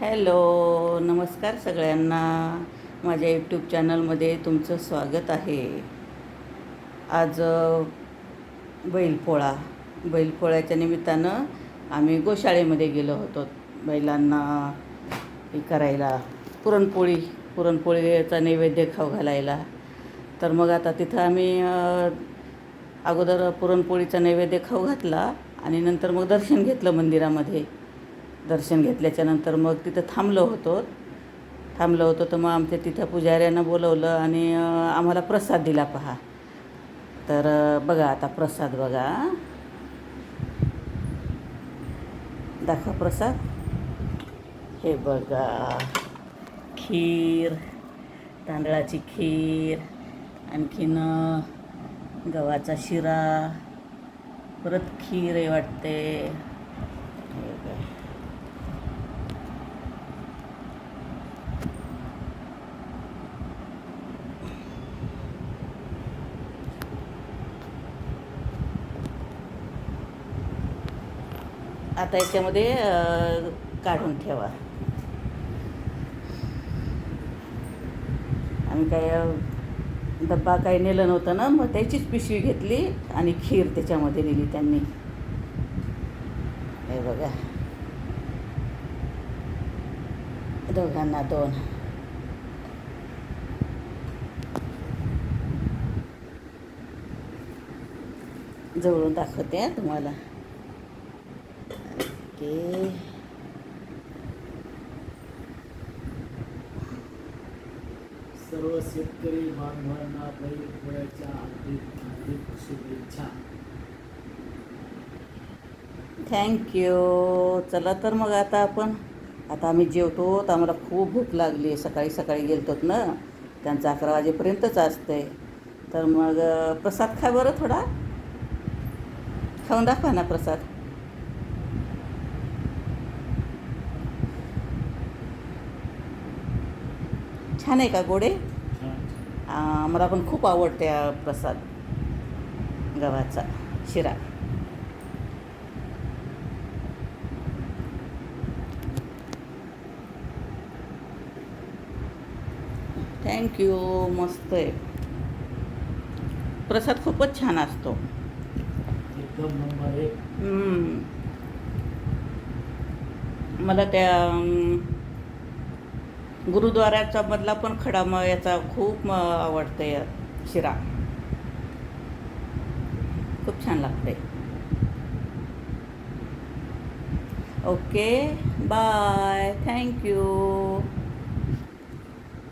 Hello नमस्कार सगळ्यांना. माझ्या यूट्यूब चॅनलमध्ये तुमचं स्वागत आहे. आज बैलपोळा. बैलपोळ्याच्या निमित्तानं आम्ही गोशाळेमध्ये गेलो होतो. बैलांना हे करायला पुरणपोळी पुरणपोळीचा नैवेद्य खाऊ घालायला. तर मग आता तिथं आम्ही अगोदर पुरणपोळीचा नैवेद्य खाऊ घातला आणि नंतर मग दर्शन घेतलं मंदिरामध्ये. दर्शन घेतल्याच्यानंतर मग तिथं थांबलो होतो. थांबलो होतो तर मग आमच्या तिथं पुजाऱ्यानं बोलवलं आणि आम्हाला प्रसाद दिला पहा. तर बघा आता प्रसाद बघा. दाखवा प्रसाद. हे बघा. खीर तांदळाची खीर आणखीन गव्हाचा शिरा परत खीर आहे वाटते हे बघा. आता याच्यामध्ये काढून ठेवा. आम्ही काय डब्बा काही नेलं नव्हतं ना मग त्याचीच पिशवी घेतली आणि खीर त्याच्यामध्ये नेली त्यांनी. हे बघा. दोघांना दोन. जवळून दाखवते तुम्हाला. ओके सर्व शेतकरी बांधवांना बैलपोळ्याच्या हार्दिक हार्दिक शुभेच्छा. थँक्यू चला तर मग आता आपण आता आम्ही जेवतो तर आम्हाला खूप भूक लागली. सकाळी सकाळी गेलतोत ना त्यांचं अकरा वाजेपर्यंतच असतंय. तर मग प्रसाद खा बरं थोडा. खाऊन दाखवा ना प्रसाद. छान आहे का गोडे? मला पण खूप आवडते प्रसाद. गव्हाचा शिरा. थँक्यू मस्त आहे. प्रसाद खूपच छान असतो. मला त्या गुरुद्वाराचा मधला पण खडा याचा खूप आवडते शिरा. खूप छान लागते. Okay bye. थँक्यू